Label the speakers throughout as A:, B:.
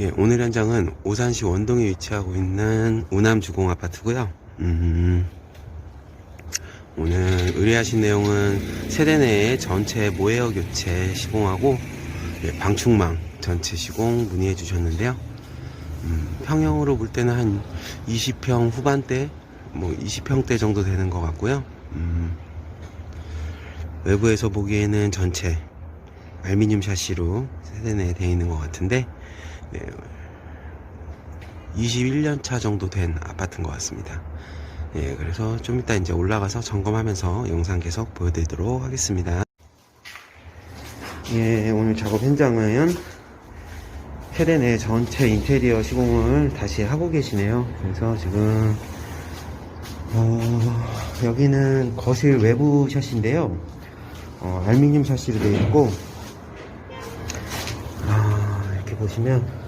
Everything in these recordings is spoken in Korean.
A: 예, 오늘 현장은 오산시 원동에 위치하고 있는 우남주공 아파트고요. 음, 오늘 의뢰하신 내용은 세대 내에 전체 모에어 교체 시공하고 예, 방충망 전체 시공 문의해 주셨는데요. 음, 평형으로 볼 때는 한 20평 후반대, 뭐 20평대 정도 되는 것 같고요. 음, 외부에서 보기에는 전체 알미늄 샤시로 세대 내에 되어 있는 것 같은데 네, 21년 차 정도 된 아파트인 것 같습니다. 예, 그래서 좀 이따 이제 올라가서 점검하면서 영상 계속 보여드리도록 하겠습니다. 예, 오늘 작업 현장은 내 전체 인테리어 시공을 다시 하고 계시네요. 그래서 지금 어, 여기는 거실 외부 샷인데요. 어, 알루미늄 샷시로 되어 있고 아, 이렇게 보시면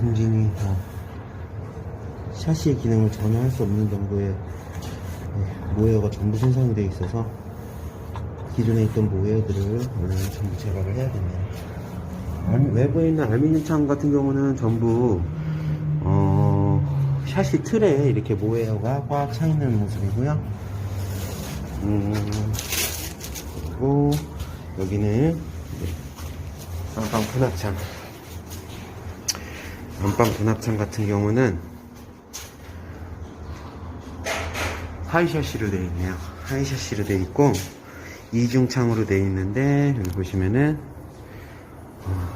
A: 분진이 다 샤시의 기능을 전혀 할 수 없는 정도의 네, 모웨어가 전부 손상이 되어 있어서 기존에 있던 모웨어들을 오늘 전부 제거를 해야겠네요. 알- 외부에 있는 알루미늄 창 같은 경우는 전부 어, 샤시 틀에 이렇게 모웨어가 꽉 차 있는 모습이고요. 음, 그리고 여기는 네, 안방 분합창. 안방 분합창 같은 경우는 하이셔시로 되어 있네요. 하이셔시로 되어 있고 이중창으로 되어 있는데 여기 보시면은 어,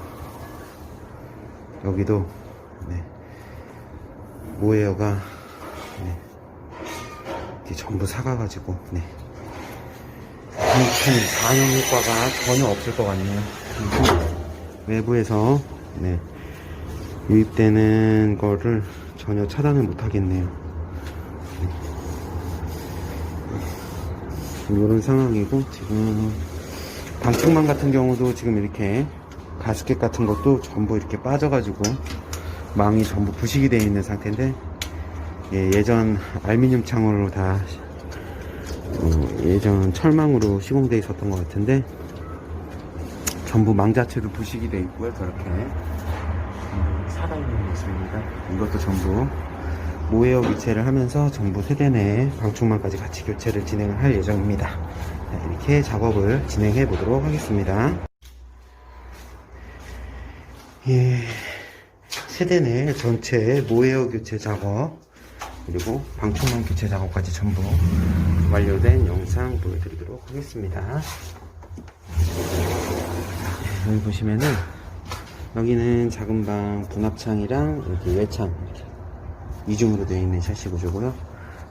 A: 여기도 네, 모에어가 네, 이렇게 전부 사가가지고 네. 큰 반영 효과가 전혀 없을 것 같네요. 외부에서 네, 유입되는 거를 전혀 차단을 못 하겠네요. 이런 상황이고 지금 방충망 같은 경우도 지금 이렇게 가스켓 같은 것도 전부 이렇게 빠져가지고 망이 전부 부식이 되어 있는 상태인데 예, 전 알루미늄 창으로 다 어, 예전 철망으로 시공되어 있었던 것 같은데 전부 망 자체도 부식이 되어 있고요 저렇게 음, 살아있는 모습입니다. 이것도 전부 모웨어 교체를 하면서 전부 세대 내에 방충망까지 같이 교체를 진행을 할 예정입니다. 자, 이렇게 작업을 진행해 보도록 하겠습니다. 예, 세대 내 전체 모웨어 교체 작업 그리고 방충망 교체 작업까지 전부 완료된 영상 보여드리도록 하겠습니다. 자, 여기 보시면은 여기는 작은 방 분합창이랑 이렇게 외창 이중으로 되어 있는 샤시 구조고요.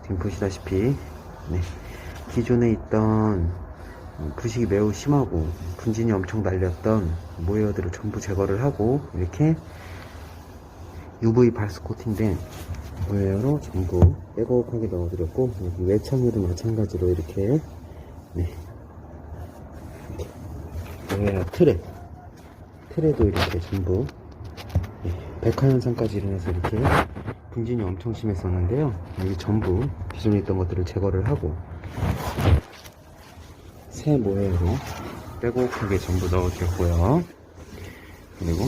A: 지금 보시다시피 네, 기존에 있던 부식이 매우 심하고 분진이 엄청 날렸던 모웨어들을 전부 제거를 하고 이렇게 UV 발스 코팅된 모웨어로 전부 빼곡하게 넣어드렸고 여기 외창에도 마찬가지로 이렇게 네 모웨어 틀에 틀에도 이렇게 전부 네, 백화 현상까지 일어나서 이렇게 분진이 엄청 심했었는데요 여기 전부 기존에 있던 것들을 제거를 하고 새 모양으로 빼곡하게 전부 넣어드렸고요. 그리고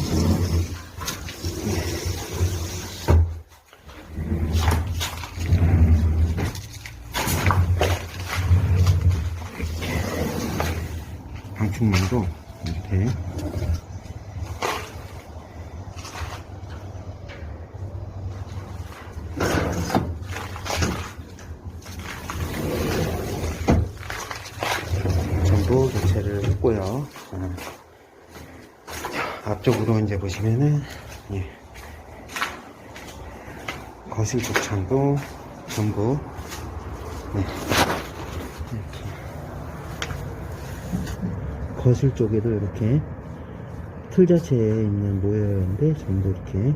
A: 방충망도 이렇게 전부 자, 앞쪽으로 이제 보시면은 예. 거실 쪽 창도 전부 네. 이렇게 거실 쪽에도 이렇게 틀 자체에 있는 모여인데 전부 이렇게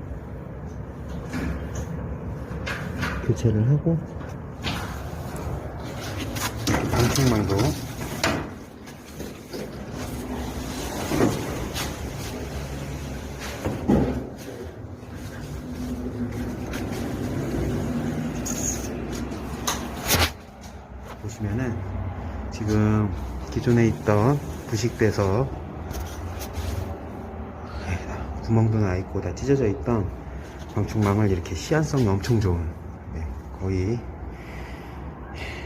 A: 교체를 하고 방충망도 보시면은 지금 기존에 있던 부식돼서 네, 구멍도 나 있고 다 찢어져 있던 방충망을 이렇게 시안성이 엄청 좋은 네, 거의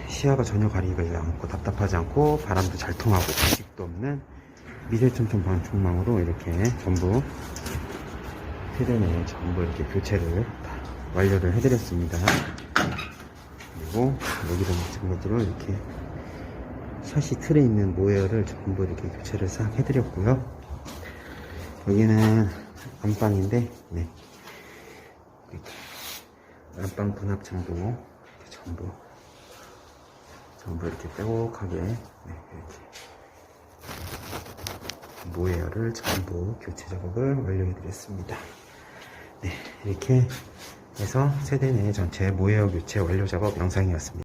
A: 시야가 전혀 가리지 않고 답답하지 않고 바람도 잘 통하고 부식도 없는 미세촘촘 방충망으로 이렇게 전부 세대에 전부 이렇게 교체를 다 완료를 해드렸습니다. 그리고 여기도 마찬가지로 이렇게 샤시 틀에 있는 모여를 전부 이렇게 교체를 싹 해드렸고요. 여기는 안방인데, 네. 안방 분합창도 이렇게 전부, 전부 이렇게 빼곡하게, 네, 이렇게 모여를 전부 교체 작업을 완료해드렸습니다. 네, 이렇게 해서 세대 내 전체 모여 교체 완료 작업 영상이었습니다.